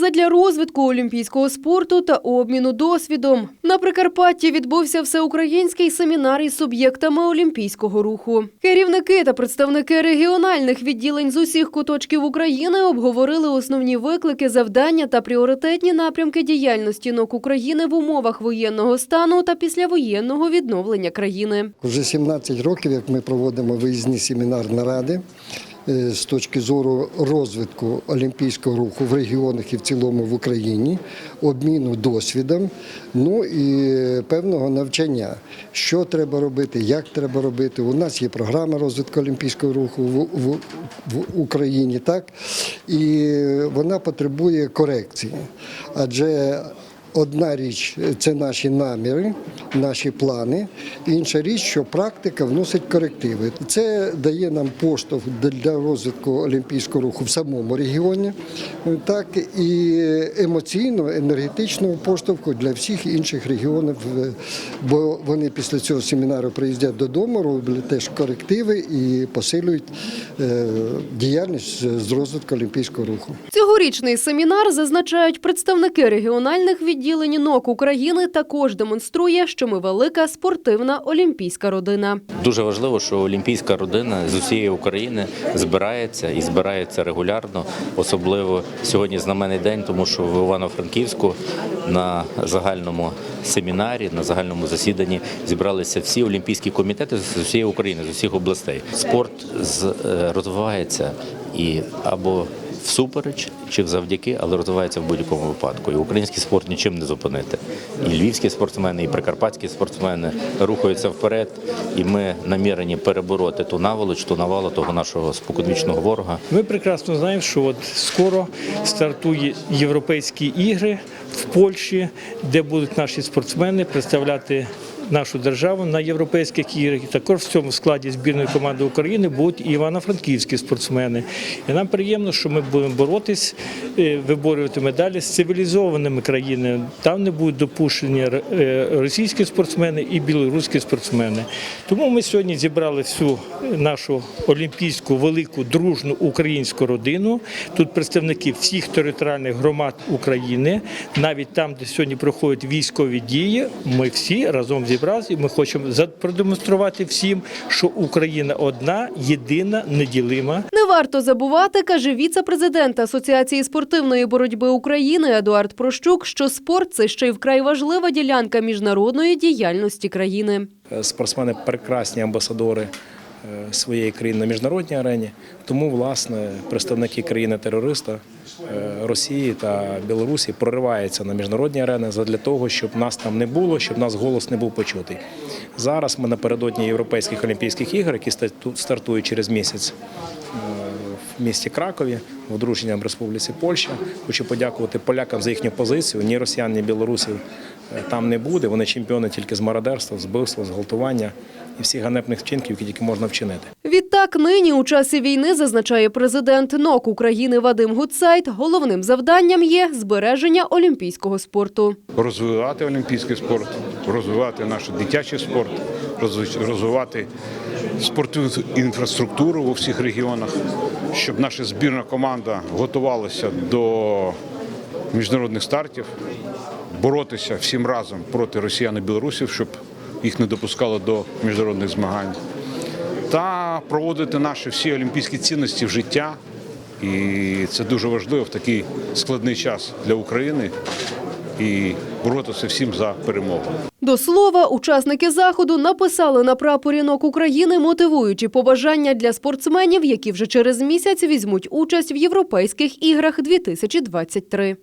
задля розвитку олімпійського спорту та обміну досвідом. На Прикарпатті відбувся всеукраїнський семінар із суб'єктами олімпійського руху. Керівники та представники регіональних відділень з усіх куточків України обговорили основні виклики, завдання та пріоритетні напрямки діяльності НОК України в умовах воєнного стану та післявоєнного відновлення країни. Вже 17 років, як ми проводимо виїзні семінар наради з точки зору розвитку олімпійського руху в регіонах і в цілому в Україні, обміну досвідом, ну і певного навчання, що треба робити, як треба робити. У нас є програма розвитку олімпійського руху в, в, в Україні, так і вона потребує корекції, адже Одна річ це наші наміри, наші плани. Інша річ, що практика вносить корективи. Це дає нам поштовх для розвитку олімпійського руху в самому регіоні, так і емоційно, енергетичного поштовху для всіх інших регіонів. Бо вони після цього семінару приїздять додому, роблять теж корективи і посилюють е, діяльність з розвитку олімпійського руху. Цьогорічний семінар зазначають представники регіональних відділень НОК України також демонструє, що ми велика спортивна олімпійська родина. Дуже важливо, що олімпійська родина з усієї України збирається і збирається регулярно, особливо сьогодні знаменний день, тому що в Івано-Франківську на загальному семінарі, на загальному засіданні зібралися всі олімпійські комітети з усієї України, з усіх областей. Спорт е, розвивається і або всупереч чи завдяки, але розвивається в будь-якому випадку. І український спорт нічим не зупинити. І львівські спортсмени, і прикарпатські спортсмени рухаються вперед, і ми намірені перебороти ту наволоч, ту навалу того нашого споконвічного ворога. Ми прекрасно знаємо, що от скоро стартують європейські ігри в Польщі, де будуть наші спортсмени представляти нашу державу на європейських іграх. Також в цьому складі збірної команди України будуть і івано-франківські спортсмени. І нам приємно, що ми будемо боротись, е, виборювати медалі з цивілізованими країнами. Там не будуть допущені е, російські спортсмени і білоруські спортсмени. Тому ми сьогодні зібрали всю нашу олімпійську велику дружну українську родину. Тут представники всіх територіальних громад України, навіть там, де сьогодні проходять військові дії. Ми всі разом зібралися. і Ми хочемо за- продемонструвати всім, що Україна одна, єдина, неділима. Не варто забувати, каже віце-президент Асоціації спортивної боротьби України Едуард Прощук, що спорт це ще й вкрай важлива ділянка міжнародної діяльності країни. Е, Спортсмени прекрасні амбасадори своєї країни на міжнародній арені. Тому, власне, представники країни-терориста е, Росії та Білорусі прориваються на міжнародні арени для того, щоб нас там не було, щоб наш голос не був почутий. Зараз ми напередодні Європейських Олімпійських ігор, які стартують через місяць е, в місті Кракові, в Дружній Республіці Польща. Хочу подякувати полякам за їхню позицію. Ні росіян, ні білорусів е, там не буде. Вони чемпіони тільки з мародерства, з вбивства, зґвалтування і всіх ганебних вчинків, які тільки можна вчинити. Відтак, нині у часі війни зазначає президент НОК України Вадим Гудсайт. Головним завданням є збереження олімпійського спорту. розвивати олімпійський спорт, розвивати наш дитячий спорт, розви- розвивати спортивну інфраструктуру у всіх регіонах, щоб наша збірна команда готувалася до міжнародних стартів, боротися всім разом проти росіян і білорусів, щоб їх не допускали до міжнародних змагань, та проводити наші всі олімпійські цінності в життя. І це дуже важливо в такий складний час для України і боротися всім за перемогу. До слова, учасники заходу написали на прапорі України мотивуючі побажання для спортсменів, які вже через місяць візьмуть участь в європейських іграх 2023.